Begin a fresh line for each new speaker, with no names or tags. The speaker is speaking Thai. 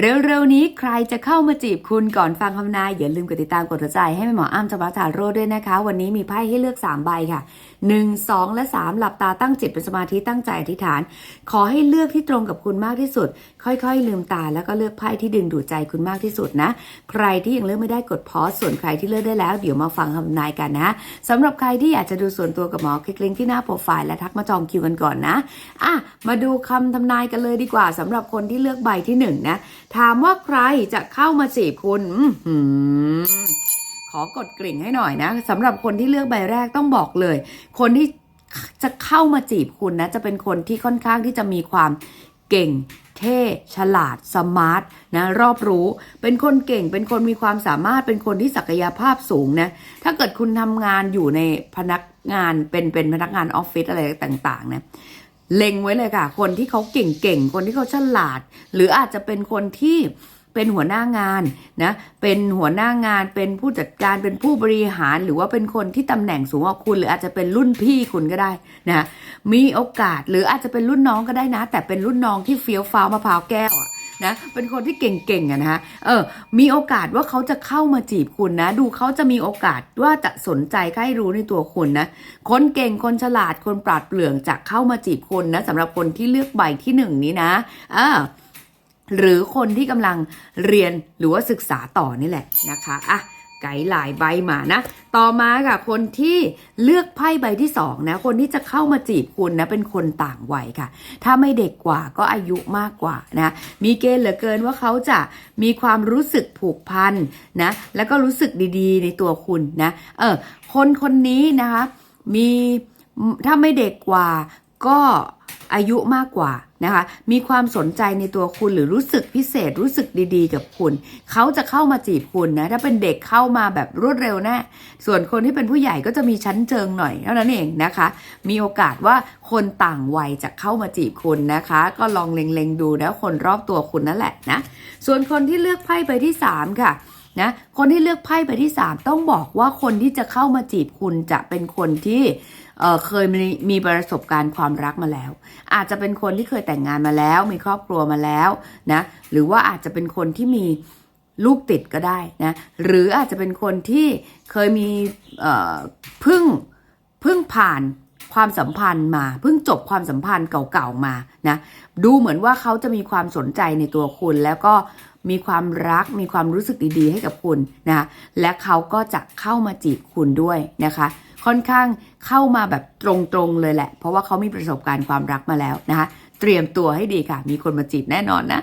เร็วๆนี้ใครจะเข้ามาจีบคุณก่อนฟังคำนายอย่าลืมกดติดตามกดหัวใจให้แม่หมออ้ำจำรัตาโรด้วยนะคะ วันนี้มีไพ่ให้เลือก 3 ใบค่ะ 1 2 และ 3 หลับตาตั้งจิตเป็นสมาธิตั้งใจอธิษฐาน ขอให้เลือกที่ตรงกับคุณมากที่สุด ค่อยๆ ลืมตาแล้วก็เลือกไพ่ที่ดึงดูดใจคุณมากที่สุดนะ ใครที่ยังเลือกไม่ได้กดพอสส่วนใครที่เลือกได้แล้ว เดี๋ยวมาฟังคำนายกันนะสำหรับใครที่อยากจะดูส่วนตัวกับหมอคลิกลิงก์ที่หน้าโปรไฟล์และทักมาจองคิวกันก่อนนะอะมาดูคำทำนายกันเลยดีกว่าสำหรับคนที่เลือกใบที่หนึ่งนะ ถามว่าใครจะเข้ามาจีบคุณขอกดกริ่งให้หน่อยนะสำหรับคนที่เลือกใบแรกต้องบอกเลย คนที่จะเข้ามาจีบคุณนะ จะเป็นคนที่ค่อนข้างที่จะมีความเก่งเท่ฉลาด สมาร์ทนะรอบรู้ เป็นคนเก่ง เป็นคนมีความสามารถเป็นคนที่ศักยภาพสูงนะถ้าเกิดคุณทำงานอยู่ในพนักงานเป็นเป็นพนักงานออฟฟิศอะไรต่างๆนะ เล็งไว้เลยค่ะ คนที่เขาเก่งๆ คนที่เขาฉลาด หรืออาจจะเป็นคนที่เป็นหัวหน้างานนะ เป็นหัวหน้างาน เป็นผู้จัดการ เป็นผู้บริหาร หรือว่าเป็นคนที่ตำแหน่งสูงกว่าคุณ หรืออาจจะเป็นรุ่นพี่คุณก็ได้นะ มีโอกาส หรืออาจจะเป็นรุ่นน้องก็ได้นะ แต่เป็นรุ่นน้องที่เฟี้ยวฟ้าวมะพร้าวแก้วอะ นะเป็นคนที่เก่งๆอะนะฮะเออมีโอกาสว่าเขาจะเข้ามาจีบคุณนะ ดูเขาจะมีโอกาสว่าจะสนใจใครรู้ในตัวคุณนะคนเก่งคนฉลาดคนปราดเปรื่อง จะเข้ามาจีบคุณนะสำหรับคนที่เลือกใบที่หนึ่งนี้นะอ่าหรือคนที่กำลังเรียนหรือว่าศึกษาต่อนี่แหละนะคะอะ ไกด์หลายใบมานะ ต่อมาค่ะคนที่เลือกไพ่ใบที่สองนะ คนที่จะเข้ามาจีบคุณนะเป็นคนต่างวัยค่ะ ถ้าไม่เด็กกว่าก็อายุมากกว่านะ มีเกณฑ์เหลือเกินว่าเขาจะมีความรู้สึกผูกพันนะ แล้วก็รู้สึกดีๆ ในตัวคุณนะ เออ คนคนนี้นะคะ มีถ้าไม่เด็กกว่าก็ อายุมากกว่านะคะ มีความสนใจในตัวคุณหรือรู้สึกพิเศษรู้สึกดีๆ กับคุณ เขาจะเข้ามาจีบคุณนะ ถ้าเป็นเด็กเข้ามาแบบรวดเร็วแน่ส่วนคนที่เป็นผู้ใหญ่ก็จะมีชั้นเชิงหน่อยเท่านั้นเองนะคะ มีโอกาสว่าคนต่างวัยจะเข้ามาจีบคุณนะคะ ก็ลองเล็งๆดูนะคนรอบตัวคุณนั่นแหละนะ ส่วนคนที่เลือกไพ่ใบที่สามค่ะ นะคนที่เลือกไพ่ใบที่ 3 ต้องบอกว่าคนที่จะเข้ามาจีบคุณจะเป็นคนที่เเคยมีมีประสบการณ์ความรักมาแล้ว อาจจะเป็นคนที่เคยแต่งงานมาแล้ว มีครอบครัวมาแล้วนะหรือว่าอาจจะเป็นคนที่มีลูกติดก็ได้นะหรืออาจจะเป็นคนที่เคยมีพึ่งพึ่งผ่านความสัมพันธ์มาเพิ่งจบความสัมพันธ์เก่าๆมานะดูเหมือนว่าเขาจะมีความสนใจในตัวคุณแล้วก็ มีความรักมีความรู้สึกดีๆ ให้กับคุณนะและเขาก็จะเข้ามาจีบคุณด้วยนะคะ ค่อนข้างเข้ามาแบบตรงๆเลยแหละ เพราะว่าเขามีประสบการณ์ความรักมาแล้วนะคะ เตรียมตัวให้ดีค่ะ มีคนมาจีบแน่นอนนะ